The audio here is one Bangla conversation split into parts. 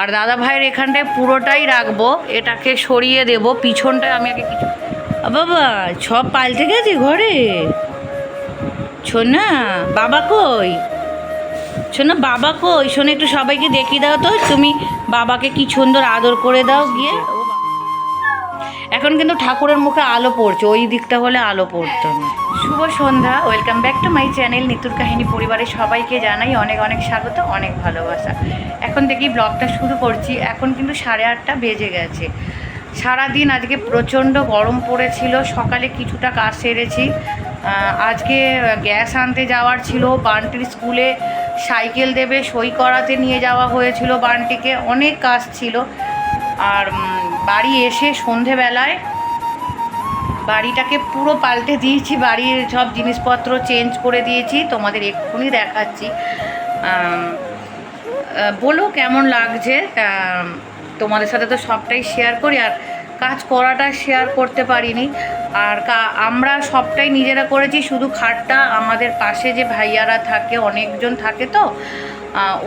আর দাদা ভাইয়ের এখানটায় পুরোটাই রাখব। এটাকে সরিয়ে দেব। পিছনটায় আমি আগে কিছু বাবা, সব পাল্টে গেছে ঘরে। শোনা বাবা কই? শোনো বাবা কই? শোনো একটু সবাইকে দেখিয়ে দাও তো। তুমি বাবাকে কি সুন্দর আদর করে দাও গিয়ে। এখন কিন্তু ঠাকুরের মুখে আলো পড়ছে, ওই দিকটা হলে আলো পড়তো শুভ সন্ধ্যা, welcome back to my channel নিতুর কাহিনী পরিবারের সবাইকে জানাই অনেক অনেক স্বাগত, অনেক ভালোবাসা। এখন থেকেই ব্লগটা শুরু করছি, এখন কিন্তু সাড়ে আটটা বেজে গেছে। সারাদিন আজকে প্রচণ্ড গরম পড়েছিল, সকালে কিছুটা কাজ সেরেছি। আজকে গ্যাস আনতে যাওয়ার ছিল, বান্টির স্কুলে সাইকেল দেবে, সই করাতে নিয়ে যাওয়া হয়েছিল বান্টিকে, অনেক কাজ ছিল। আর বাড়ি এসে সন্ধেবেলায় বাড়িটাকে পুরো পাল্টে দিয়েছি, বাড়ির সব জিনিসপত্র চেঞ্জ করে দিয়েছি, তোমাদের এক্ষুনি দেখাচ্ছি। বলো কেমন লাগছে? তোমাদের সাথে তো সবটাই শেয়ার করি, আর কাজ করাটা শেয়ার করতে পারিনি। আর আমরা সবটাই নিজেরা করেছি, শুধু খাটটা আমাদের পাশে যে ভাইয়ারা থাকে, অনেকজন থাকে তো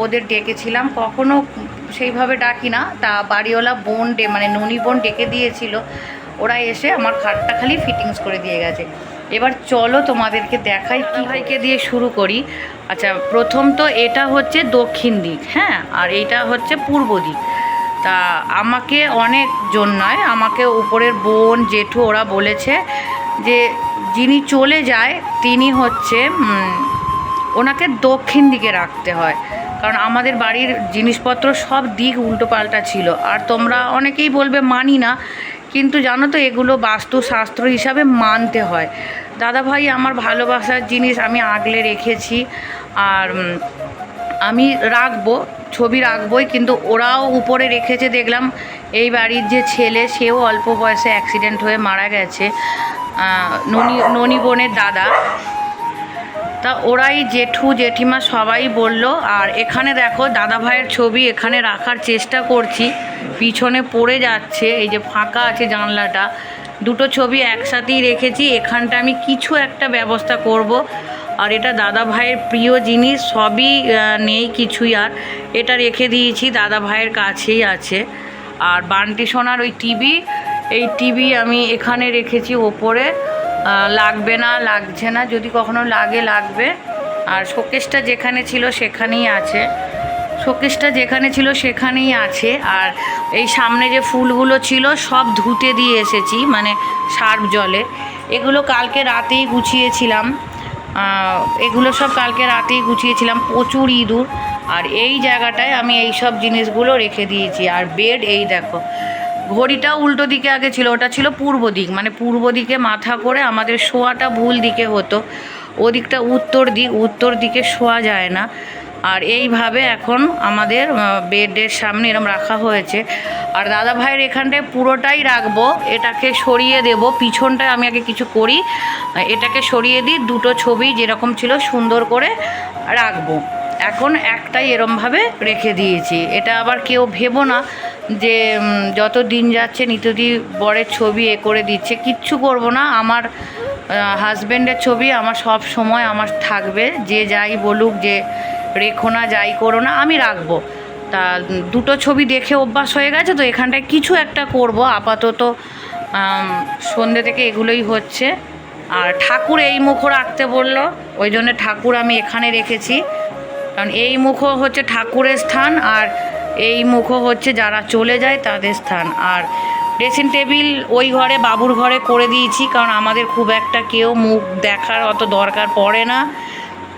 ওদের ডেকেছিলাম। কখনো সেইভাবে ডাকি না। তা বাড়িওয়ালা বোন ডে মানে ননি বোন ডেকে দিয়েছিল। ওরা এসে আমার খাটটা খালি ফিটিংস করে দিয়ে গেছে। এবার চলো তোমাদেরকে দেখাই কি ভাইকে দিয়ে শুরু করি। আচ্ছা প্রথম তো এটা হচ্ছে দক্ষিণ দিক হ্যাঁ? আর এইটা হচ্ছে পূর্ব দিক। তা আমাকে অনেক জন নয় আমাকে উপরের বোন জেঠু ওরা বলেছে যে যিনি চলে যায় তিনি হচ্ছে ওনাকে দক্ষিণ দিকে রাখতে হয়। কারণ আমাদের বাড়ির জিনিসপত্র সব দিক উল্টো পাল্টা ছিল। আর তোমরা অনেকেই বলবে, মানি না। কিন্তু জানো তো, এগুলো বাস্তুশাস্ত্র হিসাবে মানতে হয়। দাদা ভাই, আমার ভালোবাসার জিনিস আমি আগলে রেখেছি। আর আমি রাখব, ছবি রাখবই, কিন্তু ওরাও উপরে রেখেছে, দেখলাম এই বাড়ির যে ছেলে, সেও অল্প বয়সে অ্যাক্সিডেন্ট হয়ে মারা গেছে। ননি ননি বোনের দাদা। তা ওরাই জেঠু, জেঠিমা সবাই বলল, আর এখানে দেখো, দাদা ভাইয়ের ছবি এখানে রাখার চেষ্টা করছি। পিছনে পড়ে যাচ্ছে, এই যে ফাঁকা আছে জানলাটা। দুটো ছবি একসাথেই রেখেছি, এখানটা আমি কিছু একটা ব্যবস্থা করব। আর এটা দাদা ভাইয়ের প্রিয় জিনিস, সবই নেই কিছুই আর। এটা রেখে দিয়েছি, দাদা ভাইয়ের কাছেই আছে। আর বান্টি সোনার ওই টিভি, এই টিভি আমি এখানে রেখেছি ওপরে। লাগবে না, লাগছে না। যদি কখনো লাগে, লাগবে। আর শোকেসটা যেখানে ছিল সেখানেই আছে। শোকেসটা যেখানে ছিল সেখানেই আছে। আর এই সামনে যে ফুলগুলো ছিল, সব ধুতে দিয়ে এসেছি মানে সার্ফ জলে। এগুলো কালকে রাতেই গুছিয়েছিলাম। এগুলো সব কালকে রাতেই গুছিয়েছিলাম, প্রচুর ইঁদুর। আর এই জায়গাটায় আমি এই সব জিনিসগুলো রেখে দিয়েছি। আর বেড এই দেখো ঘড়িটাও উল্টো দিকে আগে ছিল, ওটা ছিল পূর্ব দিক মানে পূর্ব দিকে মাথা করে আমাদের শোয়াটা ভুল দিকে হতো। ওদিকটা উত্তর দিক, উত্তর দিকে শোয়া যায় না। আর এইভাবে এখন আমাদের বেডের সামনে এরম রাখা হয়েছে। আর দাদা ভাইয়ের এখানটায় পুরোটাই রাখব, এটাকে সরিয়ে দেব। পিছনটায় আমি আগে কিছু করি, এটাকে সরিয়ে দিই, দুটো ছবি যেরকম ছিল সুন্দর করে রাখব। এখন একটাই এরমভাবে রেখে দিয়েছি। এটা আবার কেউ ভেবো না যে যত দিন যাচ্ছে, নিতুদি বরের ছবি এ করে দিচ্ছে, কিচ্ছু করব না। আমার হাজব্যান্ডের ছবি আমার সব সময় আমার থাকবে। যে যাই বলুক, যে রেখো না, যাই করো না, আমি রাখব। তা, দুটো ছবি দেখে অভ্যাস হয়ে গেছে তো, এখানটায় কিছু একটা করব। আপাতত সন্ধ্যে থেকে এগুলোই হচ্ছে। আর ঠাকুর এই মুখও রাখতে বলল, ওই জন্য ঠাকুর আমি এখানে রেখেছি। কারণ এই মুখও হচ্ছে ঠাকুরের স্থান, আর এই মুখও হচ্ছে যারা চলে যায় তাদের স্থান। আর ড্রেসিং টেবিল ওই ঘরে, বাবুর ঘরে করে দিয়েছি, কারণ আমাদের খুব একটা কেউ মুখ দেখার অত দরকার পড়ে না।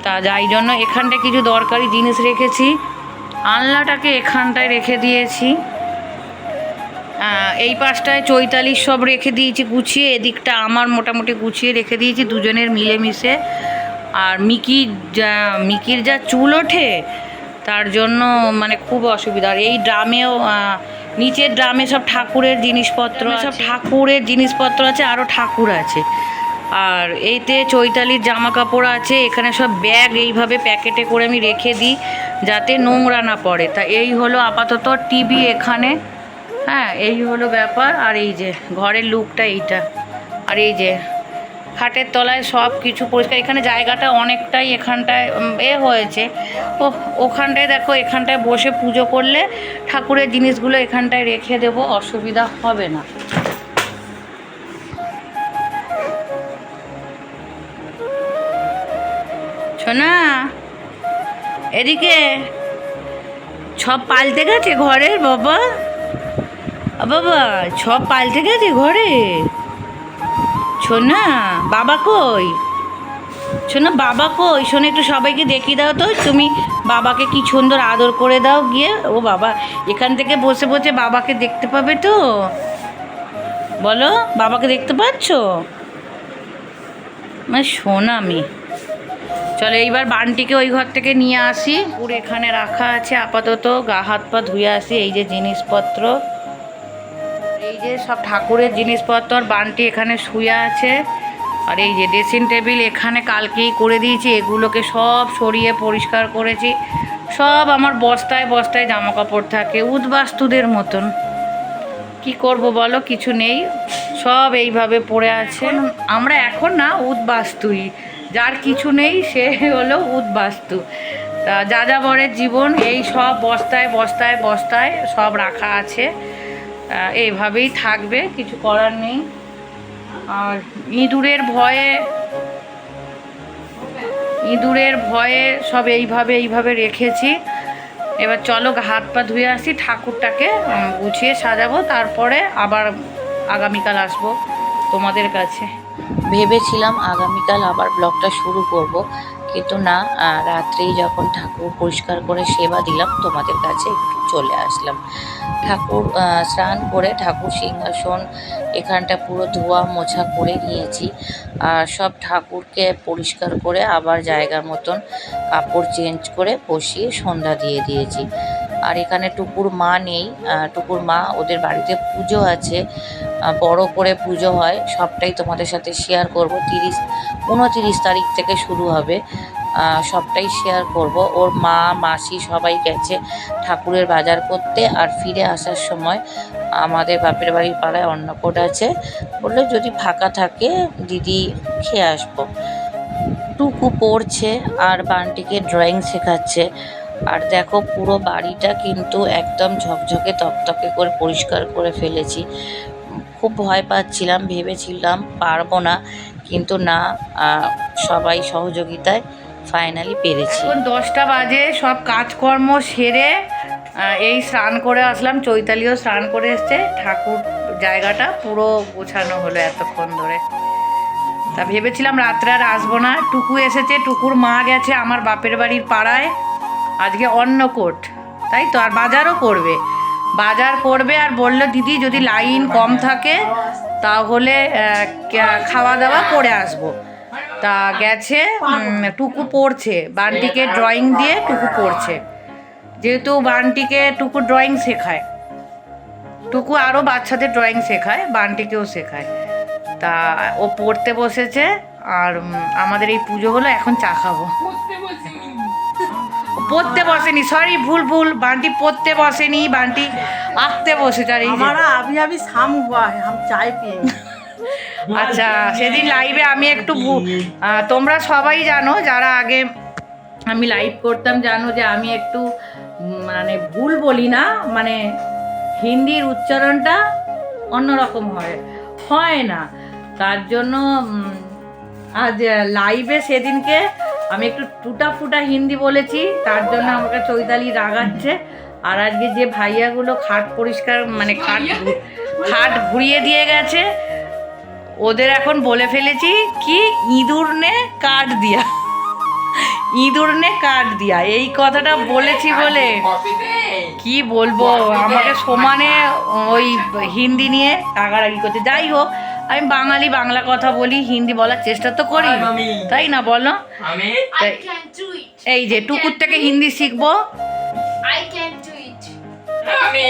তা যাই জন্য এখানটায় কিছু দরকারি জিনিস রেখেছি। আলনাটাকে এখানটায় রেখে দিয়েছি। এই পাশটায় চৈতালির সব রেখে দিয়েছি গুছিয়ে, এদিকটা আমার মোটামুটি গুছিয়ে রেখে দিয়েছি, দুজনের মিলেমিশে। আর মিকি যা, মিকির যা চুল ওঠে তার জন্য মানে খুব অসুবিধা। আর এই ড্রামেও নিচের ড্রামে সব ঠাকুরের জিনিসপত্র সব ঠাকুরের জিনিসপত্র আছে আরও ঠাকুর আছে। আর এইতে চৈতালির জামা কাপড় আছে এখানে সব ব্যাগ এইভাবে প্যাকেটে করে আমি রেখে দিই যাতে নোংরা না পড়ে। তা এই হলো আপাতত টিভি এখানে। হ্যাঁ এই হলো ব্যাপার। আর এই যে ঘরের লুকটা এইটা। আর এই যে খাটের তলায় সব কিছু পরিষ্কার। এখানে জায়গাটা অনেকটাই এখানটায় এ হয়েছে। ও ওখানটায় দেখো, এখানটায় বসে পুজো করলে ঠাকুরের জিনিসগুলো এখানটায় রেখে দেবো, অসুবিধা হবে না। শোনা এদিকে সব পাল্টে গেছে ঘরের বাবা? বাবা, সব পাল্টে গেছে ঘরে? শোনা বাবা কই? শোনা বাবা কই? শোনো একটু সবাইকে দেখিয়ে দাও তো। তুমি বাবাকে কি সুন্দর আদর করে দাও গিয়ে। ও বাবা, এখান থেকে বসে বসে বাবাকে দেখতে পাবে তো। বলো, বাবাকে দেখতে পাচ্ছ? মানে শোনা আমি চলো, এইবার বানটিকে ওই ঘর থেকে নিয়ে আসি। পুরো এখানে রাখা আছে, আপাতত গা হাত পা ধুয়ে আসি। এই যে জিনিসপত্র। যে সব ঠাকুরের জিনিসপত্র বানটি এখানে শুয়ে আছে। আর এই যে ড্রেসিং টেবিল এখানে কালকেই করে দিয়েছি এগুলোকে সব সরিয়ে পরিষ্কার করেছি। সব আমার বস্তায় বস্তায় জামা কাপড় থাকে উদ্বাস্তুদের মতন। কি করব বলো কিছু নেই সব এইভাবে পড়ে আছে। আমরা এখন না উদ্বাস্তুই যার কিছু নেই সে হলো উদ্বাস্তু। তা যা যাবরের জীবন এই সব বস্তায় বস্তায় বস্তায় সব রাখা আছে। এইভাবেই থাকবে, কিছু করার নেই। আর ইঁদুরের ভয়ে ইঁদুরের ভয়ে সব এইভাবে এইভাবে রেখেছি। এবার চলো হাত পা ধুয়ে আসি, ঠাকুরটাকে গুছিয়ে সাজাবো, তারপরে আবার আগামীকাল আসব তোমাদের কাছে। ভেবেছিলাম আগামীকাল আবার ব্লগটা শুরু করব। কিন্তু না। রাত্রেই যখন ঠাকুর পরিষ্কার করে সেবা দিলাম, তোমাদের কাছে একটু চলে আসলাম। ঠাকুর স্নান করে ঠাকুর সিংহাসন, এখানটা পুরো ধোয়া মোছা করে নিয়েছি। আর সব ঠাকুরকে পরিষ্কার করে আবার জায়গার মতন কাপড় চেঞ্জ করে বসিয়ে সন্ধ্যা দিয়ে দিয়েছি। আর এখানে টুকুর মা নেই। টুকুর মা ওদের বাড়িতে পুজো আছে। বড় করে পুজো হয়, সবটাই তোমাদের সাথে শেয়ার করব। তিরিশ, উনতিরিশ তারিখ থেকে শুরু হবে। সবটাই শেয়ার করব। ওর মা, মাসি সবাই গেছে ঠাকুরের বাজার করতে আর ফিরে আসার সময় আমাদের বাপের বাড়ির পাড়ায় অন্নকূট আছে। বলল যদি ফাঁকা থাকে, দিদি খেয়ে আসব। টুকু পড়ছে আর বানটিকে ড্রয়িং শেখাচ্ছে। আর দেখো পুরো বাড়িটা কিন্তু একদম ঝকঝকে তকতকে করে পরিষ্কার করে ফেলেছি। খুব ভয় পাচ্ছিলাম, ভেবেছিলাম পারব না। কিন্তু না সবাই সহযোগিতায় ফাইনালি পেরেছি। এখন দশটা বাজে, সব কাজকর্ম সেরে এই স্নান করে আসলাম। চৈতালিও স্নান করে এসছে। ঠাকুর জায়গাটা পুরো গোছানো হলো এতক্ষণ ধরে। তা ভেবেছিলাম রাত্রে আর আসব না। টুকু এসেছে, টুকুর মা গেছে আমার বাপের বাড়ির পাড়ায়। আজকে অন্নকোট, তাই তো? আর বাজারও করবে। বাজার করবে আর বলল, দিদি, যদি লাইন কম থাকে, তাহলে খাওয়া দাওয়া করে আসব। তা গেছে টুকু পড়ছে, বানটিকে ড্রয়িং দিয়ে টুকু পড়ছে। যেহেতু বানটিকে টুকু ড্রয়িং শেখায়, টুকু আরও বাচ্চাদের ড্রয়িং শেখায়, বানটিকেও শেখায়। তা ও পড়তে বসেছে, আর আমাদের এই পুজো হলো, এখন চা খাব। পড়তে বসেনি সরি ভুল ভুল বান্টি পড়তে বসেনি বান্টি আঁকতে বসে তার আমি আমি সাম হুয়া চাই আচ্ছা সেদিন লাইভে আমি একটু তোমরা সবাই জানো যারা আগে আমি লাইভ করতাম জানো যে আমি একটু মানে ভুল বলি না মানে হিন্দির উচ্চারণটা অন্যরকম হয়। হয় না। তার জন্য আজ লাইভে সেদিনকে আমি একটু টুটা ফুটা হিন্দি বলেছি তার জন্য আমাকে চৈতালি রাগাচ্ছে। আর আজকে যে ভাইয়াগুলো খাট পরিষ্কার মানে খাট খাট ঘুরিয়ে দিয়ে গেছে ওদের এখন বলে ফেলেছি কি ইঁদুর নে কাঠ দিয়া। ইঁদুর নে কাঠ দিয়া এই কথাটা বলেছি বলে। কি বলব আমাকে সমানে ওই হিন্দি নিয়ে রাগারাগি করছে। যাই হোক আমি বাঙালি বাংলা কথা বলি হিন্দি বলার চেষ্টা তো করি। তাই না বলো? তাই। I can do it. এই যে টুকুর থেকে হিন্দি শিখব। I can do it. আমি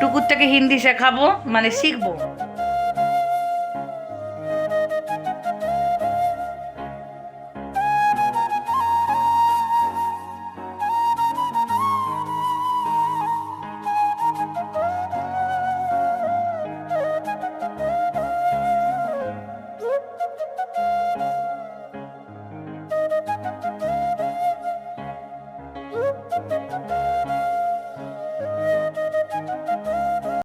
টুকুর থেকে হিন্দি শেখাবো মানে শিখব।